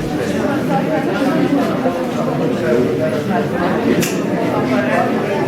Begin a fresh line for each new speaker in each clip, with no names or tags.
Thank you.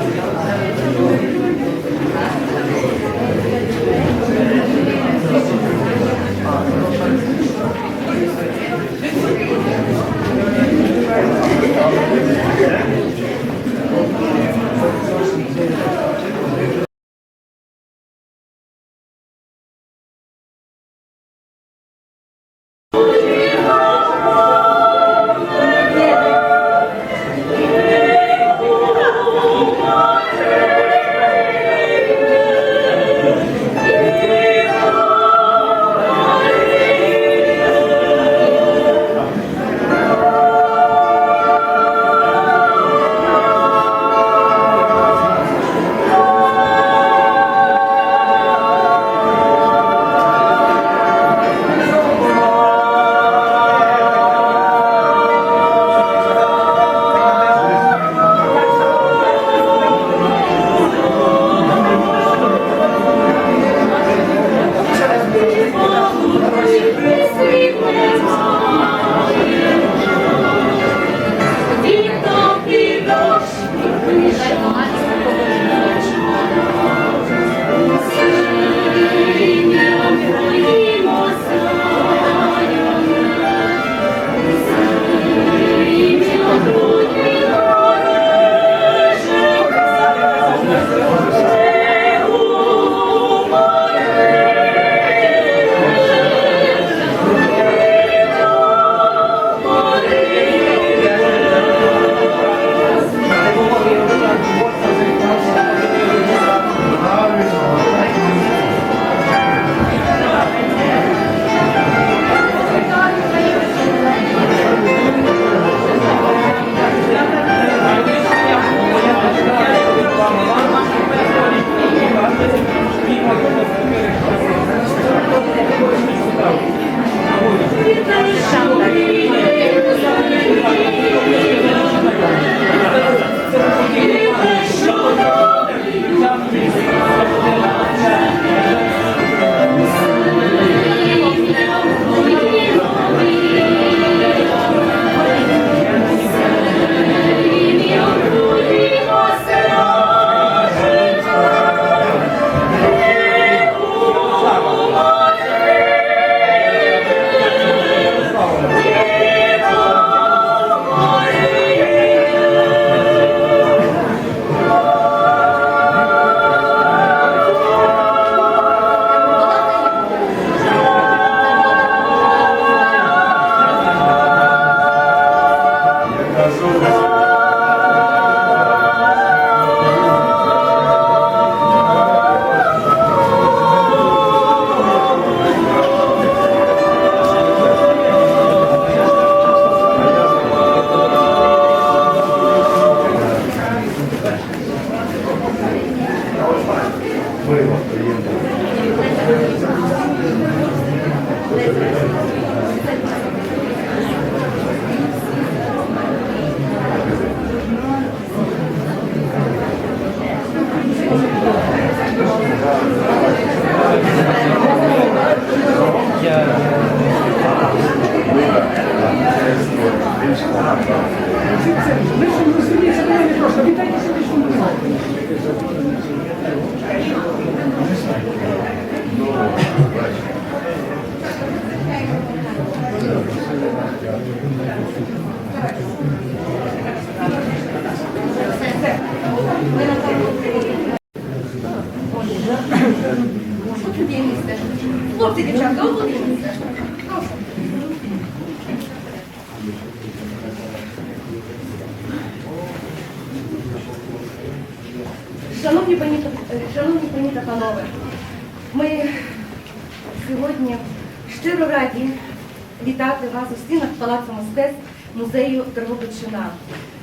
Вітати вас у стінах Палацу мистецтв музею Дрогобичина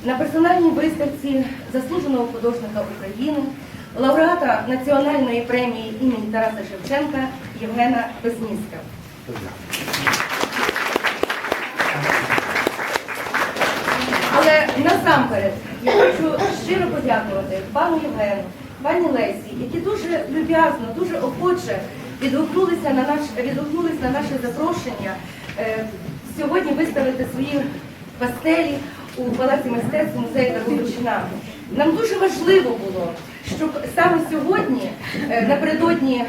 на персональній виставці заслуженого художника України, лауреата національної премії імені Тараса Шевченка Євгена Безніска. Але насамперед я хочу щиро подякувати пану Євгену, пані Лесі, які дуже люб'язно, дуже охоче відгукнулися на наш відгукнулись на наше запрошення сьогодні виставити свої пастелі у Палаці мистецтв музею Дрогобичина. Нам дуже важливо було, щоб саме сьогодні, е, напередодні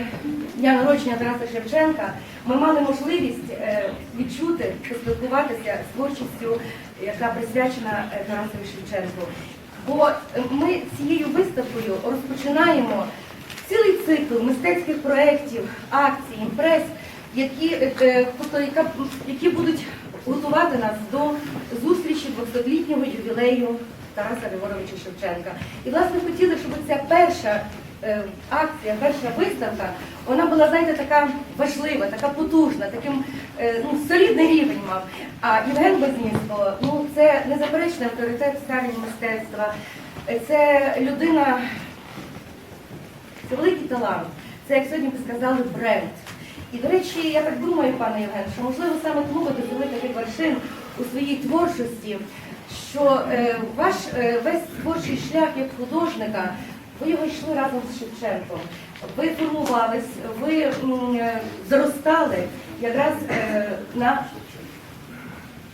дня народження Тараса Шевченка, ми мали можливість е, відчути, поспілкуватися з творчістю, яка присвячена е, Тарасові Шевченку. Бо е, ми цією виставкою розпочинаємо цілий цикл мистецьких проєктів, акцій, імпрес, які, е, е, тобто, яка- які будуть готувати нас до зустрічі 200-літнього ювілею Тараса Григоровича Шевченка. І власне хотіли, щоб ця перша е, акція, перша виставка, вона була, знаєте, така важлива, така потужна, таким ну, солідний рівень мав. А Євген Безміско, ну це незаперечний авторитет в сфері мистецтва. Це людина, це великий талант. Це, як сьогодні ви сказали, бренд. І, до речі, я так думаю, пане Євген, що можливо саме тому ви досягли таких вершин у своїй творчості, що е, ваш е, весь творчий шлях як художника, ви його йшли разом з Шевченком. Ви формувались, ви е, зростали якраз е, на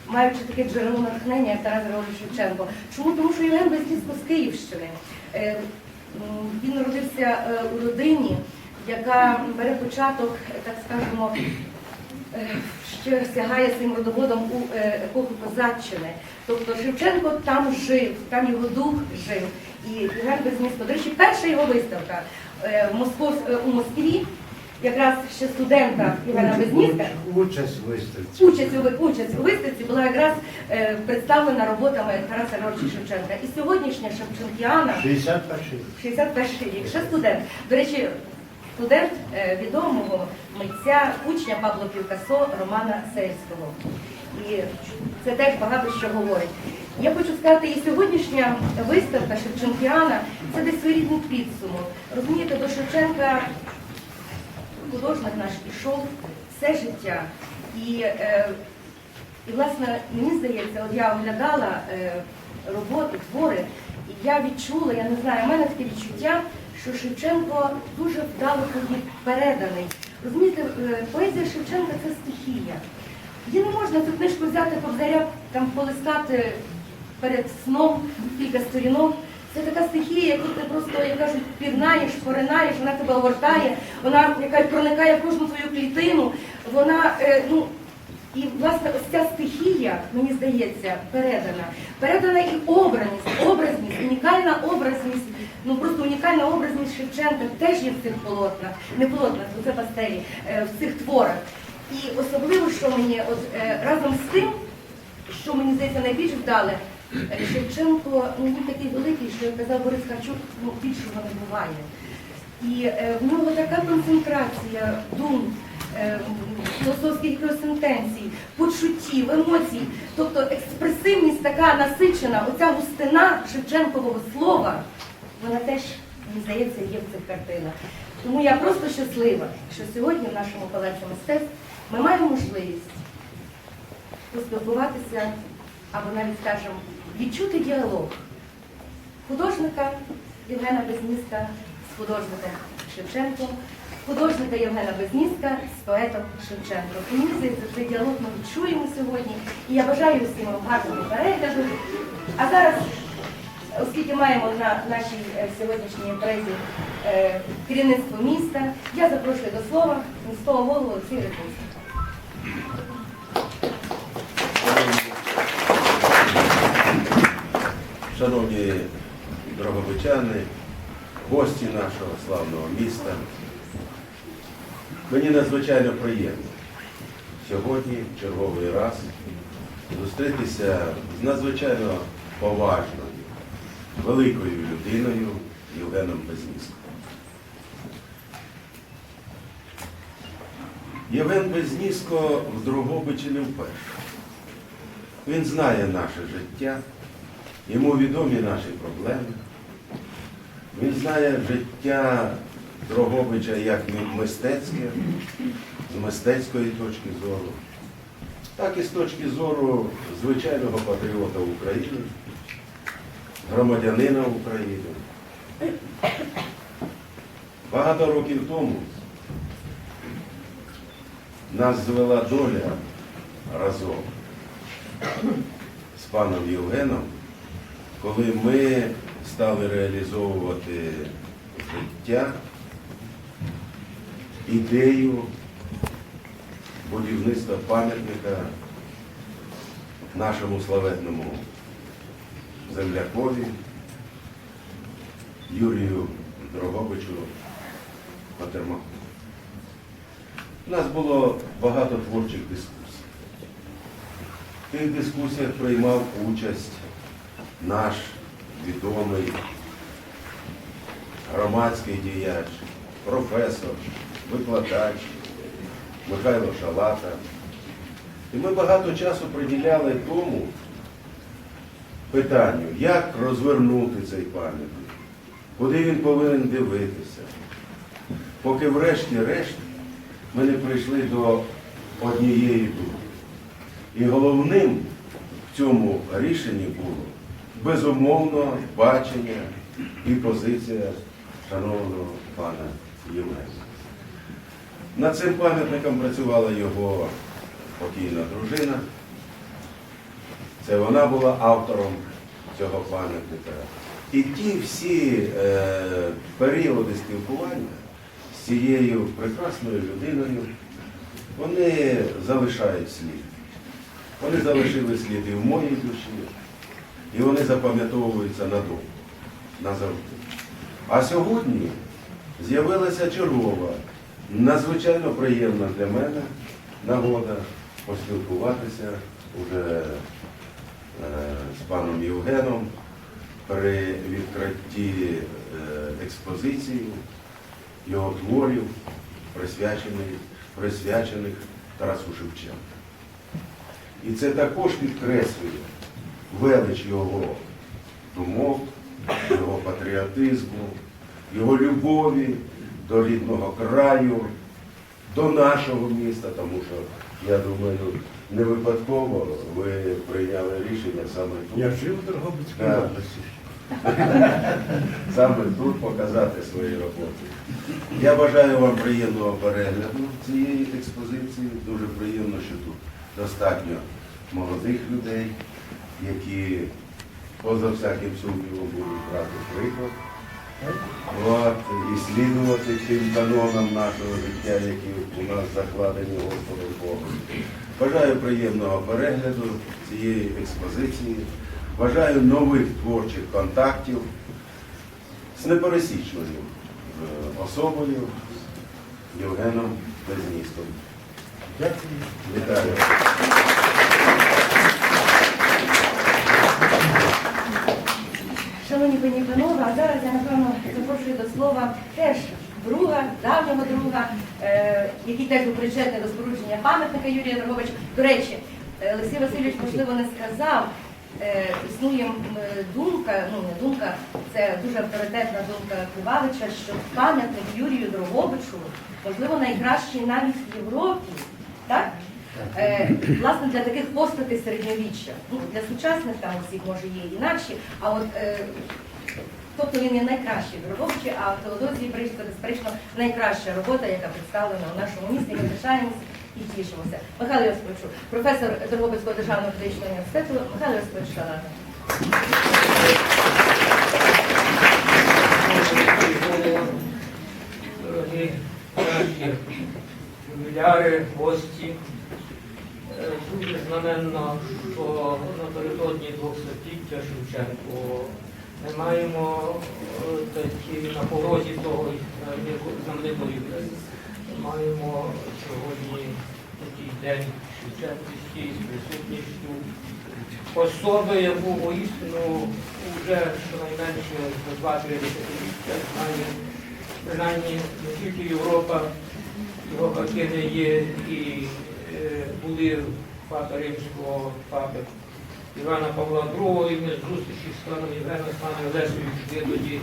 маючи таке джерело натхнення, як Тарас Григорович Шевченко. Чому? Тому що Євген Бездісько з Київщини. Е, Він народився е, у родині, яка бере початок, так скажемо, е, що сягає своїм родоводом у е, епоху Козаччини. Тобто Шевченко там жив, там його дух жив. І Євген Безмісто. До речі, перша його виставка е, в Москов, у Москві, якраз ще студента Євгена Безміста,
Участь виставці.
Участь у участь у виставці була якраз е, представлена роботами Тараса Григоровича Шевченка. І сьогоднішня Шевченкіана,
61
61 рік, ще студент. До речі, студент е, відомого митця, учня Пабло Півкасо Романа Сельського. І це теж багато що говорить. Я хочу сказати, і сьогоднішня виставка Шевченкіана це десь своєрідний підсумок. Розумієте, до Шевченка художник наш ішов все життя. І, е, і власне, мені здається, от я оглядала е, роботи, твори, і я відчула, я не знаю, в мене таке відчуття, що Шевченко дуже вдало тоді переданий. Розумієте, е, поезія Шевченка це стихія. Її не можна цю книжку взяти, повзаря, там полистати перед сном кілька сторінок. Це така стихія, яку ти просто, як кажуть, пірнаєш, поринаєш, вона тебе огортає, вона яка проникає в кожну твою клітину. Вона, е, ну, і власне ось ця стихія, мені здається, передана. Передана і обраність, образність, унікальна образність, ну просто унікальна образність Шевченка теж є в цих полотнах, не полотнах, це пастелі, е, в цих творах. І особливо, що мені, от е, разом з тим, що мені здається найбільш вдале, е, Шевченко він такий великий, що як казав Борис Харчук, ну більшого не буває. І в нього така концентрація дум, філософських сентенцій, почуттів, емоцій, тобто експресивність така насичена, оця густина Шевченкового слова, вона теж, мені здається, є в цих картинах. Тому я просто щаслива, що сьогодні в нашому палаці мистецтв ми маємо можливість поспілкуватися або навіть, скажімо, відчути діалог художника Євгена Безміска з художником Шевченком, художника Євгена Безміска з поетом Шевченком. І мені здається, цей діалог ми відчуємо сьогодні. І я бажаю всім вам гарного перегляду. А зараз, оскільки маємо на нашій е, сьогоднішній імпрезі керівництво міста, я запрошую до слова міського голову Олексія Рибуса.
Шановні дрогобичани, гості нашого славного міста, мені надзвичайно приємно сьогодні черговий раз зустрітися з надзвичайно поважною, великою людиною Євгеном Безніском. Євген Безнісько в Дрогобичі не вперше. Він знає наше життя. Йому відомі наші проблеми. Він знає життя Дрогобича як мистецьке, з мистецької точки зору, так і з точки зору звичайного патріота України, громадянина України. Багато років тому нас звела доля разом. з паном Євгеном, коли ми стали реалізовувати життя, ідею будівництва пам'ятника нашому славетному землякові Юрію Дрогобичу Патермаку. У нас було багато творчих дискусій. В тих дискусіях приймав участь наш відомий громадський діяч, професор, викладач Михайло Шалата. І ми багато часу приділяли тому питанню, як розвернути цей пам'ятник, куди він повинен дивитися. Поки врешті-решт ми не прийшли до однієї думки. І головним в цьому рішенні було безумовно бачення і позиція шановного пана Євгена. Над цим пам'ятником працювала його покійна дружина. Це вона була автором цього пам'ятника. І ті всі е, періоди спілкування з цією прекрасною людиною, вони залишають слід. Вони залишили слід і в моїй душі, і вони запам'ятовуються надовго, назавжди. А сьогодні з'явилася чергова, надзвичайно приємна для мене нагода поспілкуватися уже з паном Євгеном при відкритті е, експозиції його творів, присвячених, присвячених Тарасу Шевченку. І це також підкреслює велич його думок, його патріотизму, його любові до рідного краю, до нашого міста, тому що, я думаю, не випадково ви прийняли рішення саме тут.
Я жив в Дрогобицькій області.
саме тут показати свої роботи. Я бажаю вам приємного перегляду цієї експозиції. Дуже приємно, що тут достатньо молодих людей, які поза всяким сумнівом будуть брати приклад. От, і слідувати тим канонам нашого життя, які у нас закладені Господом Богом. Бажаю приємного перегляду цієї експозиції. Бажаю нових творчих контактів з непересічною е, особою Євгеном Безністом.
Дякую.
Вітаю.
Шановні пані і панове, а зараз я напевно запрошую до слова теж друга, давнього друга, е, який теж був причетний до спорудження пам'ятника Юрія Дрогобича. До речі, е, Олексій Васильович, можливо, не сказав. е, Існує думка, ну не думка, це дуже авторитетна думка Кривавича, що пам'ятник Юрію Дрогобичу, можливо, найкращий навіть в Європі. Так? Е, власне, для таких постатей середньовіччя. Ну, для сучасних там осіб може є інакші, а от е, тобто він є найкращий в Дрогобичі, а в Теодозії безперечно, найкраща робота, яка представлена у нашому місті. Ми пишаємося і тішимося. Михайло Йосиповичу, професор Дрогобицького державного медичного університету, Михайло Йосипович Шалата.
Дорогі наші ювіляри, гості, Е, дуже знаменно, що напередодні двохсоттіття Шевченко ми маємо е, такі на порозі того е, знаменитого ювілею. Маємо сьогодні такий день Шевченківський з присутністю особи, яку воістину вже щонайменше за 2-3 десятиліття знає принаймні не тільки Європа, його є і е, були папа римського папи Івана Павла II, і ми зустрічі з паном Євгеном, паном Олесою тоді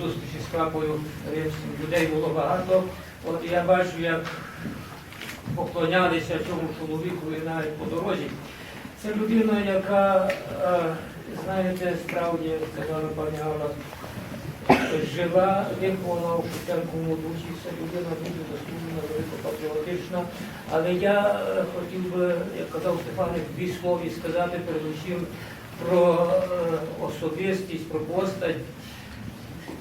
зустрічі з папою римським. Людей було багато. От я бачу, як поклонялися цьому чоловіку і навіть по дорозі. Це людина, яка, е, знаєте, справді, сказала пані Алла, жива, вихована у Шевченковому дусі, це людина дуже заслужена, великопатріотична. Але я е, хотів би, як казав Стефаник, дві слові сказати передусім про е, особистість, про постать,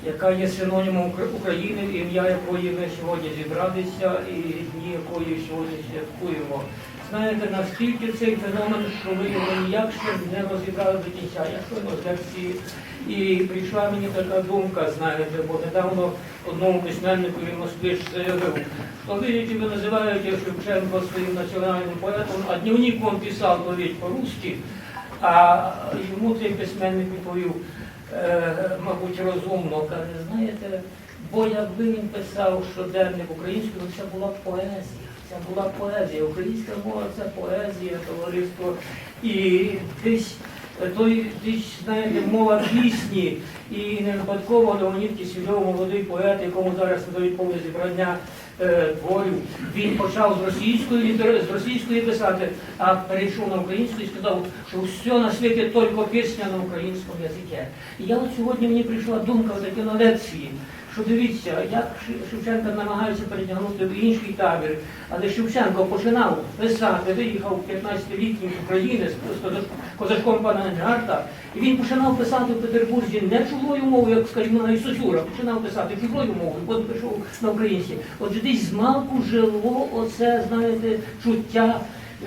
яка є синонімом України, ім'я якої ми сьогодні зібралися і дні якої сьогодні святкуємо. Знаєте, наскільки цей феномен, що ви його ніяк ще не розібрали до кінця. Я щойно з лекції і прийшла мені така думка, знаєте, бо недавно одному письменнику в Москві заявив, що видите, ви називаєте Шевченко своїм національним поетом, а дневник він писав говорить по-русски, а йому цей письменник відповів, е, мабуть, розумно, каже, знаєте, бо якби він писав щоденник українською, це була б поезія. Це була поезія. Українська мова це поезія, товариство. І десь е, той десь, знаєте, мова пісні. І не випадково Леонід Кисельов, молодий поет, якому зараз надають повне зібрання е, творів. Він почав з російської з російської писати, а перейшов на українську і сказав, що все на світі тільки пісня на українському язикі. І я от сьогодні мені прийшла думка таки на лекції, що дивіться, як Шевченка намагається перетягнути в інший табір, але Шевченко починав писати, виїхав 15-літній українець з козак- козачком пана Гарта, і він починав писати в Петербурзі не чужою мовою, як, скажімо, на Ісусюра, починав писати чужою мовою, от пішов на українській. Отже, десь з малку жило оце, знаєте, чуття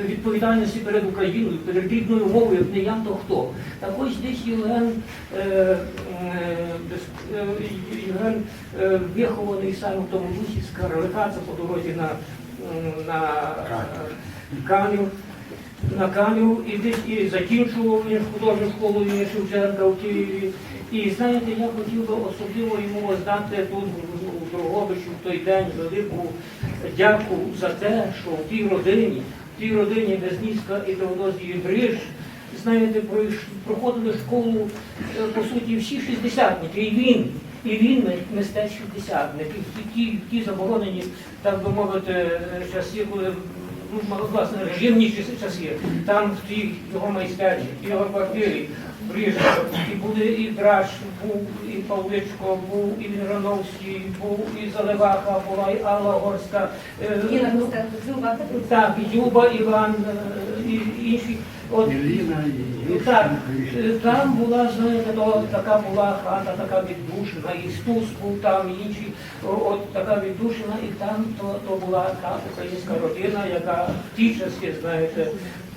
відповідальності перед Україною, перед рідною мовою, як не я, то хто. Так ось десь Євген, е, е, е, е, вихований саме в тому дусі з Карлика, це по дорозі на, на Канів. На Кам'ю і десь і закінчував він художню школу імені Шевченка в Києві. І знаєте, я хотів би особливо йому здати тут у Дрогобичу в той день велику дяку за те, що в тій родині, тій родині Безніска і Теодозії Бриж, знаєте, проходили школу е, по суті всі шістдесятники, і він. І він ми- мистець шістдесятник, і ті, ті, заборонені, так би мовити, е, часи, коли ну, власне, режимні часи, там в тій його майстерні, в його квартирі, приїжджав, і були і Драш, був, і Павличко, був, і Вінграновський, був, і Заливаха, була, і Алла Горська, е,
Інна Костенко,
так, і Юба, Іван, е, і інші. От,
Ілліна і
так, е, там була, знаєте, то, така була хата, така віддушина, і Стус був там, і інші, О, от така віддушина, і там то, то була та українська родина, яка в ті часи, знаєте,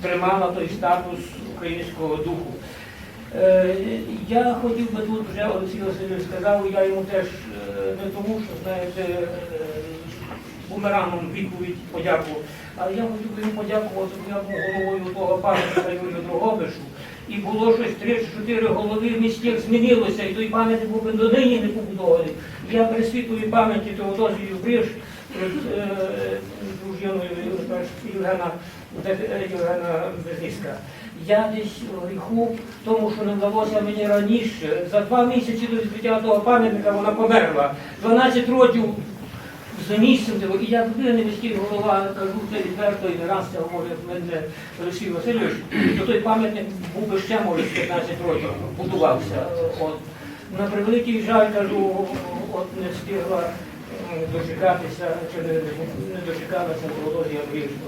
тримала той статус українського духу. Е, Я хотів би тут вже Олексій Васильович сказав, я йому теж е, не тому, що знаєте, е, бумерангом відповідь подяку. Але я хотів би йому подякувати, я був головою того пам'ятника Юрію Дрогобишу. І було щось три чи чотири голови містів змінилося, і той пам'ятник був би донині не побудований. Я при світловій пам'яті Теодозію Бриш, дружиною Євгена, Євгена Безніска. Я десь у гріху, тому що не вдалося мені раніше. За два місяці до відкриття того пам'ятника вона померла. 12 років за того, і як ви не міський голова, кажу це відверто і не раз це говорить мене Олексій Васильович, то той пам'ятник був би ще, може, 15 років будувався. От. На превеликий жаль, кажу, от не встигла дочекатися, чи не, не дочекалася Володія Брішко.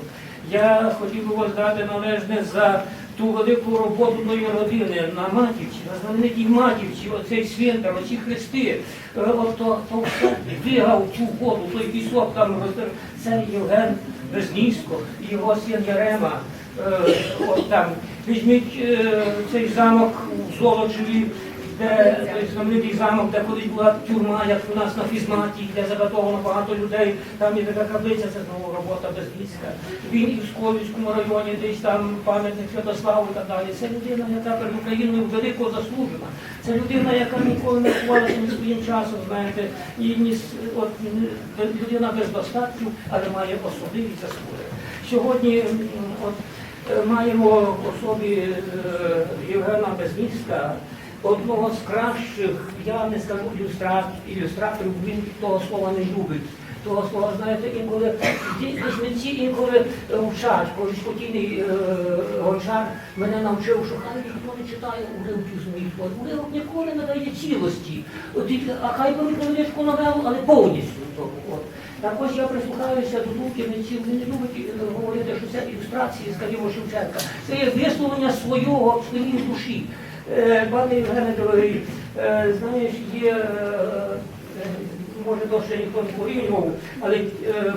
Я хотів би воздати належне за ту велику роботу тої родини на Матівці, на знаменитій Матівці, оцей свинтар, оці хрести, е, от то, то все двигав цю воду, той пісок там роздер. Це Євген Безнісько, його син Ярема. Е, от там. Візьміть е, цей замок у Золочеві, де знаменитий замок, де колись була тюрма, як у нас на фізматі, де заготовано багато людей, там є така каплиця, це знову робота Безліцька. Він і в Сковівському районі, десь там пам'ятник Святославу і так далі. Це людина, яка перед Україною велико заслужена. Це людина, яка ніколи не ховалася ні своїм часом, знаєте, і ні, от, людина без достатку, але має особливі заслуги. Сьогодні от, е, маємо в особі е, Євгена Безліцька, одного з кращих, я не скажу ілюстрат, ілюстраторів, він того слова не любить. того слова, знаєте, інколи ді- інколи е, вчать, колись спокійний е, гончар мене навчив, що хай ніхто не читає уривків з моїх творів. Уривок ніколи не дає цілості. От, а хай би невеличку новелу, але повністю. От. Також я прислухаюся до думки митців, вони не любить е, говорити, що це ілюстрації, скажімо, Шевченка. Це є висловлення свого, своєї душі. Е, Пане Євгене дорогий, е, знаєш, є, е, може ще ніхто не порівнював, але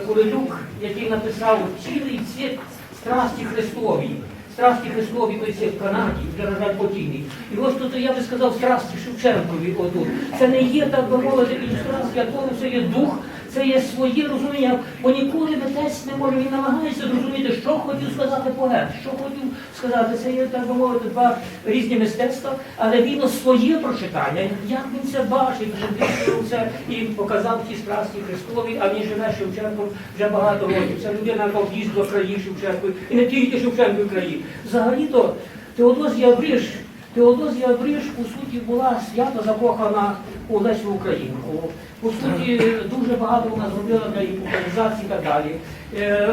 Королюк, який написав цілий цвіт страсті Христові, страсті Христові, той це в Канаді, вже на жаль покійний. І ось тут я би сказав страсті Шевченкові отут. Це не є, так би мовити, ілюстрація, твору, це є дух, це є своє розуміння, бо ніколи митець не може, він намагається зрозуміти, що хотів сказати поет, що хотів сказати. Це є, так би мовити, два різні мистецтва, але він своє прочитання, як він це бачить, висловив це і показав ті страсті Христові, а він живе Шевченком вже багато років. Це людина, яка в'їзд до країв Шевченкові, і не тільки Шевченкові країв. Взагалі-то Теодозія Бриш, по суті, була свято закохана у Лесю Українку. По суті, дуже багато вона зробила для її популяризації і так далі. Е,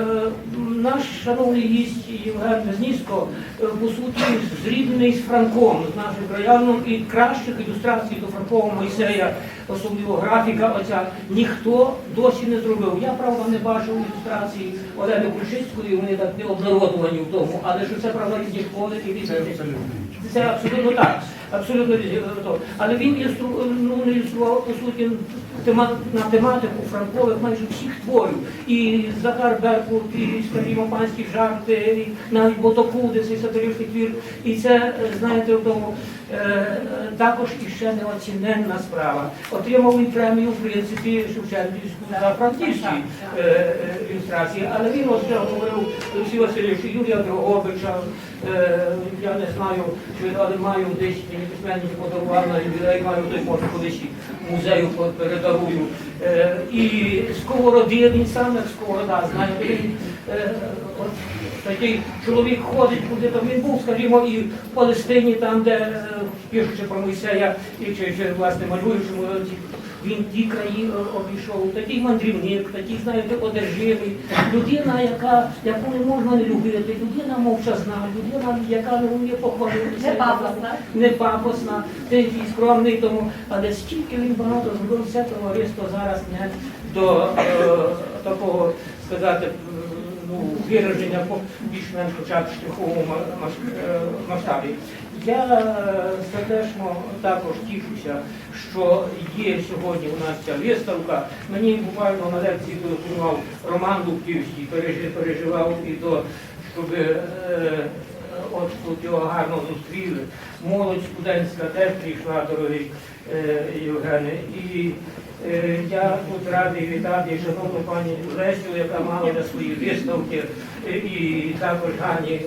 наш шановний гість Євген Безнісько, е, по суті, зрівняний з Франком, з нашим краяном, і кращих ілюстрацій до Франкового Мойсея, особливо графіка, оця ніхто досі не зробив. Я правда не бачив ілюстрації Олени Крушицької, вони так не обнародувані в тому, але що це правда різні школи і різні. Це абсолютно так. Абсолютно то. Але він ну, не ілюстрував, по суті, тема... на тематику франкових майже всіх творів. І Захар Беркут, і, скажімо, панські жарти, і навіть Ботокуди, цей сатиричний твір. І це, знаєте, в тому, е, також іще неоціненна справа. Отримав він премію, в принципі, Шевченківську за франківські е, е, ілюстрації. Але він ось говорив Олексій Васильович, Юрія Дрогобича, я не знаю, чи але маю десь мені письменники подарував на ювілей, маю той може колись музею передарую. Е, і сковороди, він сам як сковорода, знаєте, е, от такий чоловік ходить, куди там він був, скажімо, і в Палестині, там, де е, пишучи про Мойсея, і чи, чи власне малюючи він ті краї е, обійшов, такий мандрівник, такий, знаєте, одержимий, людина, яка, яку не можна не любити, людина мовчазна, людина, яка не вміє похвалитися.
Не пафосна.
Не пафосна, тихий, скромний тому, але стільки він багато зробив, все товариство зараз не до е, такого, сказати, ну, вираження більш-менш хоча б штриховому е, масштабі. Я е, сердечно також тішуся, що є сьогодні у нас ця виставка. Мені буквально на лекції телефонував Роман Луктівський, пережи- переживав і то, щоб е, от тут його гарно зустріли. Молодь студентська теж прийшла, дорогий е, Євгене. І я тут радий вітати шановну пані Лесю, яка мала на свої виставки, і також Гані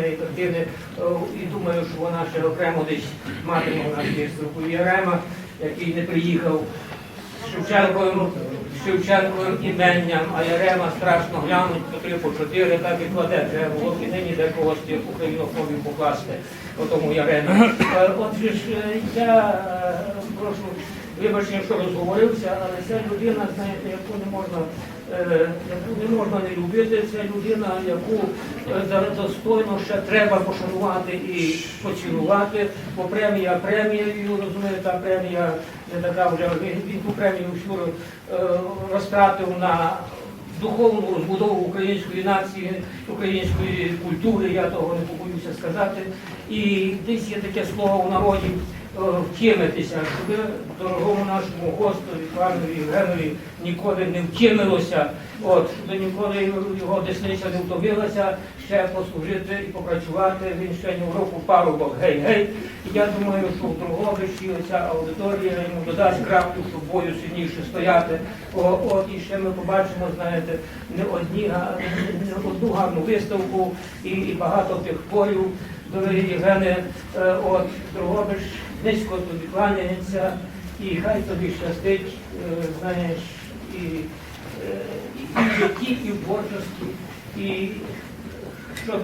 неї картини. Е, І думаю, що вона ще окремо десь матиме у нас. І Ярема, який не приїхав Шевченковим, Шевченковим іменням, а Ярема страшно глянуть по три, по чотири, так і кладе. Треба було і нині де когось тих українофобів покласти по тому Яремі. Е, Отже ж, е, я прошу вибачення, що розговорився, але це людина, знаєте, яку не можна, е, яку не можна не любити, це людина, яку е, достойно ще треба пошанувати і поцінувати, бо премія премією, розумієте, премія не така вже, він ту премію всю е, розтратив на духовну розбудову української нації, української культури, я того не побоюся сказати. І десь є таке слово в народі е, втємитися, щоб дорогому нашому Господу, пану Євгенові ніколи не втємилося, от, щоб ніколи його десниця не втомилася ще послужити і попрацювати. Він ще ні в парубок, гей-гей. Я думаю, що в Дрогобичі оця аудиторія йому додасть крапку, щоб бою сильніше стояти. О, от і ще ми побачимо, знаєте, не одні не одну гарну виставку і, і багато тих творів. Дорогі Євгене, е, от Дрогобич низько тобі кланяється, і хай тобі щастить, е, знаєш, і, е, і в житті, і в творчості, і щоб,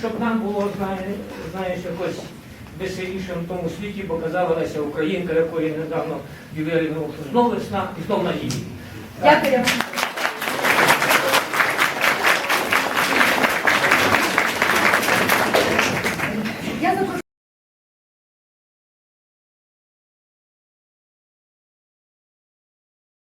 щоб нам було, знаєш, якось веселіше в тому світі, бо казала Леся Українка, якої недавно ювілей минув, що весна і знов надії.
Дякую.